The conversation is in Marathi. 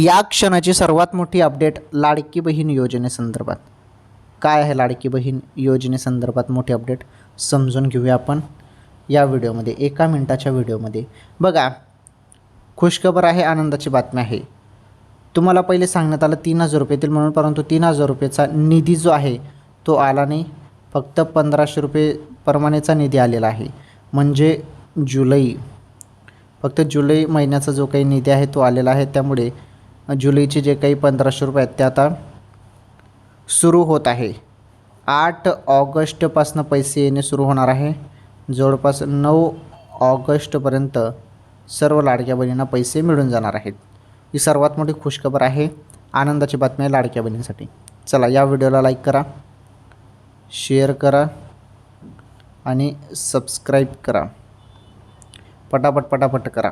या क्षणाची सर्वात मोठी अपडेट लाडकी बहीण योजनेसंदर्भात काय आहे लाडकी बहीण योजनेसंदर्भात मोठी अपडेट? समजून घेऊया आपण या व्हिडिओमध्ये एका मिनटाच्या व्हिडिओमध्ये. बघा खुशखबर आहे आनंदाची बातमी आहे. तुम्हाला पहिले सांगण्यात आलं तीन हजार रुपये येतील म्हणून परंतु तीन हजार रुपयेचा निधी जो आहे तो आला नाही. फक्त पंधराशे रुपये प्रमाणेचा निधी आलेला आहे. म्हणजे जुलै फक्त जुलै महिन्याचा जो काही निधी आहे तो आलेला आहे. त्यामुळे जुलैचे जे काही पंधराशे रुपये आहेत ते आता सुरू होत आहे. आठ ऑगस्टपासून पैसे येणे सुरू होणार आहे. जवळपास नऊ ऑगस्टपर्यंत सर्व लाडक्या बहिणींना पैसे मिळून जाणार आहेत. ही सर्वात मोठी खुशखबर आहे आनंदाची बातमी आहे लाडक्या बहिणींसाठी. चला या व्हिडिओला लाईक करा शेअर करा आणि सबस्क्राईब करा. पटापट पटापट करा.